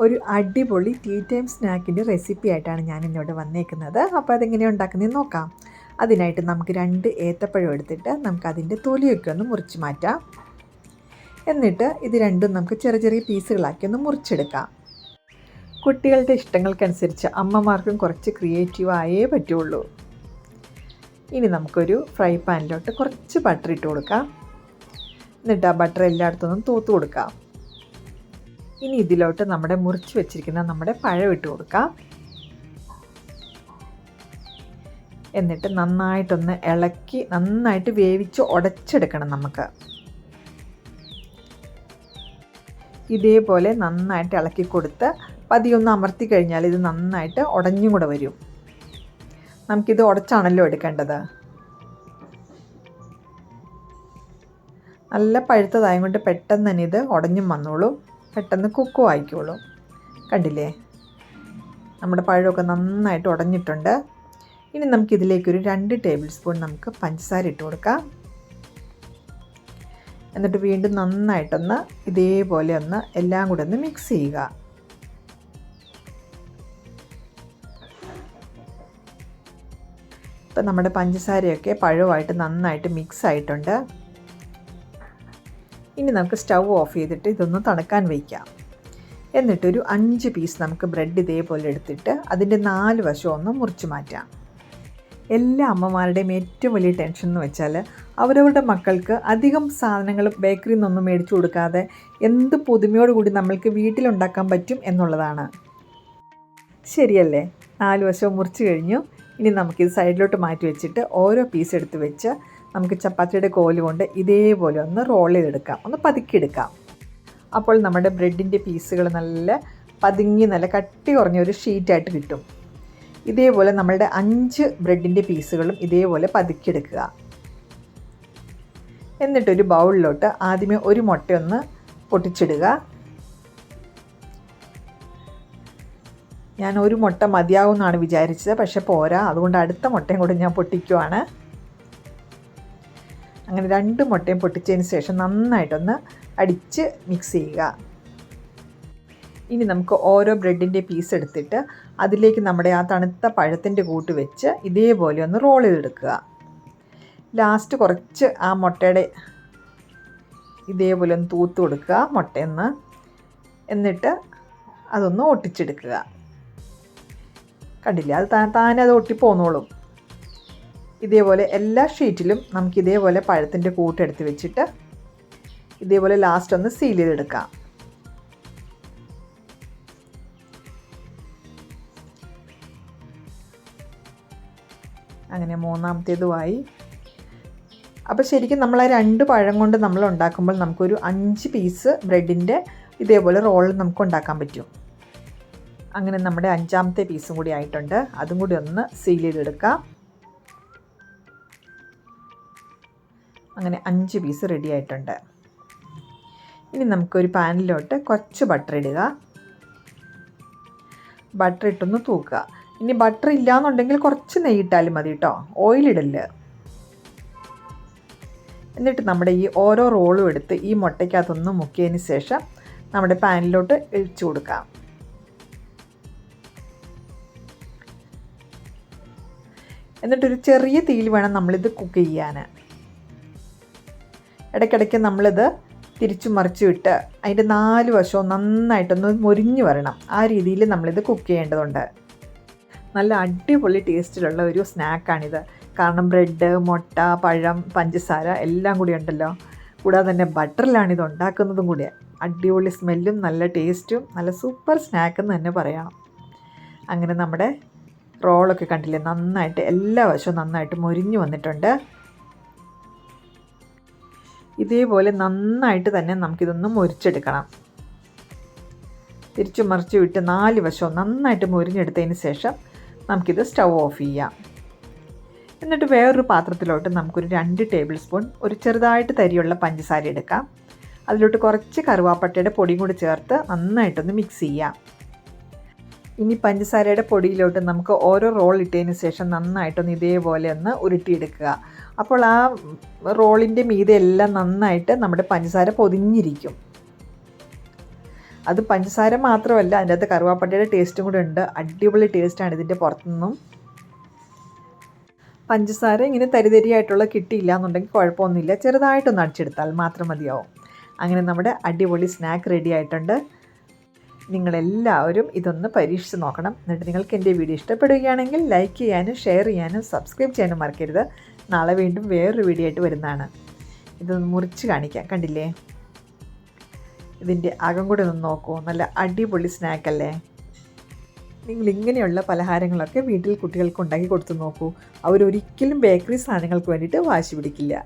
ഒരു അടിപൊളി tea time സ്നാക്കിന്റെ recipe ആയിട്ടാണ് ഞാൻ ഇന്നിവിടെ വന്നേക്കുന്നത്. അപ്പോൾ അതെങ്ങനെയാണ് ഉണ്ടാക്കുന്നത് നോക്കാം. അതിനായിട്ട് നമുക്ക് രണ്ട് ഏത്തപ്പഴം എടുത്തിട്ട് നമുക്ക് അതിന്റെ തൊലിയൊക്കെ ഒന്ന് മുറിച്ച് മാറ്റാം. എന്നിട്ട് ഇത് രണ്ടും നമുക്ക് ചെറിയ ചെറിയ പീസുകളാക്കി ഒന്ന് മുറിച്ചെടുക്കാം. കുട്ടികളുടെ ഇഷ്ടങ്ങൾക്കനുസരിച്ച് അമ്മമാർക്കും കുറച്ച് ക്രിയേറ്റീവായേ പറ്റുള്ളൂ. ഇനി നമുക്കൊരു ഫ്രൈ പാനിലോട്ട് കുറച്ച് ബട്ടർ ഇട്ട് കൊടുക്കാം. എന്നിട്ട് ആ ബട്ടർ എല്ലായിടത്തുനിന്നും തൂത്ത് കൊടുക്കാം. ഇനി ഇതിലോട്ട് നമ്മുടെ മുറിച്ച് വെച്ചിരിക്കുന്ന നമ്മുടെ പഴം ഇട്ട് കൊടുക്കാം. എന്നിട്ട് നന്നായിട്ടൊന്ന് ഇളക്കി നന്നായിട്ട് വേവിച്ച് ഉടച്ചെടുക്കണം നമുക്ക്. ഇതേപോലെ നന്നായിട്ട് ഇളക്കി കൊടുത്ത് പതിയൊന്ന് അമർത്തി കഴിഞ്ഞാൽ ഇത് നന്നായിട്ട് ഉടഞ്ഞും കൂടെ വരും. നമുക്കിത് ഉടച്ചാണല്ലോ എടുക്കേണ്ടത്. നല്ല പഴുത്തതായത് കൊണ്ട് പെട്ടെന്ന് തന്നെ ഇത് ഉടഞ്ഞും വന്നോളും. പെട്ടെന്ന് കുക്കും ആയിക്കോളും. കണ്ടില്ലേ? നമ്മുടെ പഴമൊക്കെ നന്നായിട്ട് ഉടഞ്ഞിട്ടുണ്ട്. ഇനി നമുക്കിതിലേക്കൊരു രണ്ട് ടേബിൾ സ്പൂൺ നമുക്ക് പഞ്ചസാര ഇട്ട് കൊടുക്കാം. എന്നിട്ട് വീണ്ടും നന്നായിട്ടൊന്ന് ഇതേപോലെ ഒന്ന് എല്ലാം കൂടെ ഒന്ന് മിക്സ് ചെയ്യുക. ഇപ്പം നമ്മുടെ പഞ്ചസാരയൊക്കെ പഴവുമായിട്ട് നന്നായിട്ട് മിക്സ് ആയിട്ടുണ്ട്. ഇനി നമുക്ക് സ്റ്റൗ ഓഫ് ചെയ്തിട്ട് ഇതൊന്ന് തണുക്കാൻ വയ്ക്കാം എന്നിട്ടൊരു അഞ്ച് പീസ് നമുക്ക് ബ്രെഡ് ഇതേപോലെ എടുത്തിട്ട് അതിന്റെ നാല് വശം ഒന്ന് മുറിച്ച് മാറ്റാം. എല്ലാ അമ്മമാരുടെയും ഏറ്റവും വലിയ ടെൻഷൻ എന്ന് വെച്ചാൽ അവരവരുടെ മക്കൾക്ക് അധികം സാധനങ്ങൾ ബേക്കറിയിൽ നിന്നൊന്നും മേടിച്ചു കൊടുക്കാതെ എന്ത് പുതുമയോടുകൂടി നമ്മൾക്ക് വീട്ടിലുണ്ടാക്കാൻ പറ്റും എന്നുള്ളതാണ്. ശരിയല്ലേ? നാല് വശവും മുറിച്ച് കഴിഞ്ഞു. ഇനി നമുക്കിത് സൈഡിലോട്ട് മാറ്റി വെച്ചിട്ട് ഓരോ പീസ് എടുത്ത് വെച്ച് നമുക്ക് ചപ്പാത്തിയുടെ കോൽ കൊണ്ട് ഇതേപോലെ ഒന്ന് റോൾ ചെയ്തെടുക്കാം. ഒന്ന് പതുക്കിയെടുക്കാം. അപ്പോൾ നമ്മുടെ ബ്രെഡിന്റെ പീസുകൾ നല്ല പതുങ്ങി നല്ല കട്ടി കുറഞ്ഞ ഒരു ഷീറ്റായിട്ട് കിട്ടും. ഇതേപോലെ നമ്മളുടെ അഞ്ച് ബ്രെഡിന്റെ പീസുകളും ഇതേപോലെ പതുക്കിയെടുക്കുക. എന്നിട്ടൊരു ബൗളിലോട്ട് ആദ്യമേ ഒരു മുട്ടയൊന്ന് പൊട്ടിച്ചിടുക. ഞാൻ ഒരു മുട്ട മതിയാവുമെന്നാണ് വിചാരിച്ചത് പക്ഷെ പോരാ. അതുകൊണ്ട് അടുത്ത മുട്ടയും കൂടെ ഞാൻ പൊട്ടിക്കുവാണ്. അങ്ങനെ രണ്ട് മുട്ടയും പൊട്ടിച്ചതിന് ശേഷം നന്നായിട്ടൊന്ന് അടിച്ച് മിക്സ് ചെയ്യുക. ഇനി നമുക്ക് ഓരോ ബ്രെഡിന്റെ പീസ് എടുത്തിട്ട് അതിലേക്ക് നമ്മുടെ ആ തണുത്ത പഴത്തിന്റെ കൂട്ട് വെച്ച് ഇതേപോലെ ഒന്ന് റോൾ ചെയ്തെടുക്കുക. ലാസ്റ്റ് കുറച്ച് ആ മുട്ടയുടെ ഇതേപോലെ ഒന്ന് തൂത്ത് കൊടുക്കുക. മുട്ടയെന്ന് എന്നിട്ട് അതൊന്ന് ഒട്ടിച്ചെടുക്കുക. കണ്ടില്ല? അത് താൻ താനത് ഒട്ടിപ്പോന്നോളും. ഇതേപോലെ എല്ലാ ഷീറ്റിലും നമുക്ക് ഇതേപോലെ പഴത്തിന്റെ കൂട്ടെടുത്ത് വെച്ചിട്ട് ഇതേപോലെ ലാസ്റ്റ് ഒന്ന് സീൽ ചെയ്തെടുക്കാം. അങ്ങനെ മൂന്നാമത്തേതുമായി. അപ്പോൾ ശരിക്കും നമ്മൾ ആ രണ്ട് പഴം കൊണ്ട് നമ്മൾ ഉണ്ടാക്കുമ്പോൾ നമുക്കൊരു അഞ്ച് പീസ് ബ്രെഡിന്റെ ഇതേപോലെ റോൾ നമുക്ക് ഉണ്ടാക്കാൻ പറ്റും. അങ്ങനെ നമ്മുടെ അഞ്ചാമത്തെ പീസും കൂടി ആയിട്ടുണ്ട്. അതും കൂടി ഒന്ന് സീൽ ചെയ്തെടുക്കാം. അങ്ങനെ അഞ്ച് പീസ് റെഡി ആയിട്ടുണ്ട്. ഇനി നമുക്കൊരു പാനിലോട്ട് കുറച്ച് ബട്ടർ ഇടുക. ബട്ടർ ഇട്ടൊന്ന് തൂക്കുക. ഇനി ബട്ടർ ഇല്ലയെന്നുണ്ടെങ്കിൽ കുറച്ച് നെയ്യ് നെയ്യിട്ടാലും മതി കേട്ടോ ഓയിലിടൽ എന്നിട്ട് നമ്മുടെ ഈ ഓരോ റോളും എടുത്ത് ഈ മുട്ടയ്ക്കകത്തൊന്ന് മുക്കിയതിന് ശേഷം നമ്മുടെ പാനിലോട്ട് ഒഴിച്ചു കൊടുക്കാം. എന്നിട്ടൊരു ചെറിയ തീയിൽ വേണം നമ്മളിത് കുക്ക് ചെയ്യാൻ ഇടയ്ക്കിടയ്ക്ക് നമ്മളിത് തിരിച്ചു മറിച്ച് വിട്ട് അതിന്റെ നാല് വശവും നന്നായിട്ടൊന്ന് മൊരിഞ്ഞു വരണം. ആ രീതിയിൽ നമ്മളിത് കുക്ക് ചെയ്യേണ്ടതുണ്ട്. നല്ല അടിപൊളി ടേസ്റ്റിലുള്ള ഒരു സ്നാക്കാണിത്. കാരണം ബ്രെഡ് മുട്ട പഴം പഞ്ചസാര എല്ലാം കൂടി ഉണ്ടല്ലോ. കൂടാതെ തന്നെ ബട്ടറിലാണ് ഇത് ഉണ്ടാക്കുന്നതും കൂടി. അടിപൊളി സ്മെല്ലും നല്ല ടേസ്റ്റും നല്ല സൂപ്പർ സ്നാക്ക് എന്ന് തന്നെ പറയണം. അങ്ങനെ നമ്മുടെ റോളൊക്കെ കണ്ടില്ലേ? നന്നായിട്ട് എല്ലാ വശവും നന്നായിട്ട് മൊരിഞ്ഞു വന്നിട്ടുണ്ട്. ഇതേപോലെ നന്നായിട്ട് തന്നെ നമുക്കിതൊന്ന് മൊരിച്ചെടുക്കണം. തിരിച്ചു മറിച്ച് വിട്ട് നാല് വശവും നന്നായിട്ട് മുരിഞ്ഞെടുത്തതിന് ശേഷം നമുക്കിത് സ്റ്റൗ ഓഫ് ചെയ്യാം. എന്നിട്ട് വേറൊരു പാത്രത്തിലോട്ട് നമുക്കൊരു രണ്ട് ടേബിൾ സ്പൂൺ ഒരു ചെറുതായിട്ട് തരിയുള്ള പഞ്ചസാര എടുക്കാം. അതിലോട്ട് കുറച്ച് കറുവാപ്പട്ടയുടെ പൊടിയും കൂടി ചേർത്ത് നന്നായിട്ടൊന്ന് മിക്സ് ചെയ്യാം. ഇനി പഞ്ചസാരയുടെ പൊടിയിലോട്ട് നമുക്ക് ഓരോ റോൾ ഇട്ടതിന് ശേഷം നന്നായിട്ടൊന്ന് ഇതേപോലെ ഒന്ന് ഉരുട്ടിയെടുക്കുക. അപ്പോൾ ആ റോളിന്റെ മീതെ എല്ലാം നന്നായിട്ട് നമ്മുടെ പഞ്ചസാര പൊതിഞ്ഞിരിക്കും. അത് പഞ്ചസാര മാത്രമല്ല അതിന്റെ അകത്ത് കറുവാപ്പട്ടയുടെ ടേസ്റ്റും കൂടെ ഉണ്ട്. അടിപൊളി ടേസ്റ്റാണ് ഇതിന്റെ പുറത്തുനിന്നും. പഞ്ചസാര ഇങ്ങനെ തരിതരിയായിട്ടുള്ള കിട്ടിയില്ല എന്നുണ്ടെങ്കിൽ കുഴപ്പമൊന്നുമില്ല. ചെറുതായിട്ടൊന്ന് അടിച്ചെടുത്താൽ മാത്രം മതിയാവും. അങ്ങനെ നമ്മുടെ അടിപൊളി സ്നാക്ക് റെഡി ആയിട്ടുണ്ട്. നിങ്ങളെല്ലാവരും ഇതൊന്ന് പരീക്ഷിച്ച് നോക്കണം. എന്നിട്ട് നിങ്ങൾക്ക് എന്റെ വീഡിയോ ഇഷ്ടപ്പെടുകയാണെങ്കിൽ ലൈക്ക് ചെയ്യാനും ഷെയർ ചെയ്യാനും സബ്സ്ക്രൈബ് ചെയ്യാനും മറക്കരുത്. നാളെ വീണ്ടും വേറൊരു വീഡിയോ ആയിട്ട് വരുന്നതാണ്. ഇതൊന്ന് മുറിച്ച് കാണിക്കാം. കണ്ടില്ലേ? ഇതിന്റെ അകം കൂടെ ഒന്ന് നോക്കൂ. നല്ല അടിപൊളി സ്നാക്കല്ലേ നിങ്ങൾ ഇങ്ങനെയുള്ള പലഹാരങ്ങളൊക്കെ വീട്ടിൽ കുട്ടികൾക്ക് ഉണ്ടാക്കി കൊടുത്തു നോക്കൂ. അവരൊരിക്കലും ബേക്കറി സാധനങ്ങൾക്ക് വേണ്ടിയിട്ട് വാശി പിടിക്കില്ല.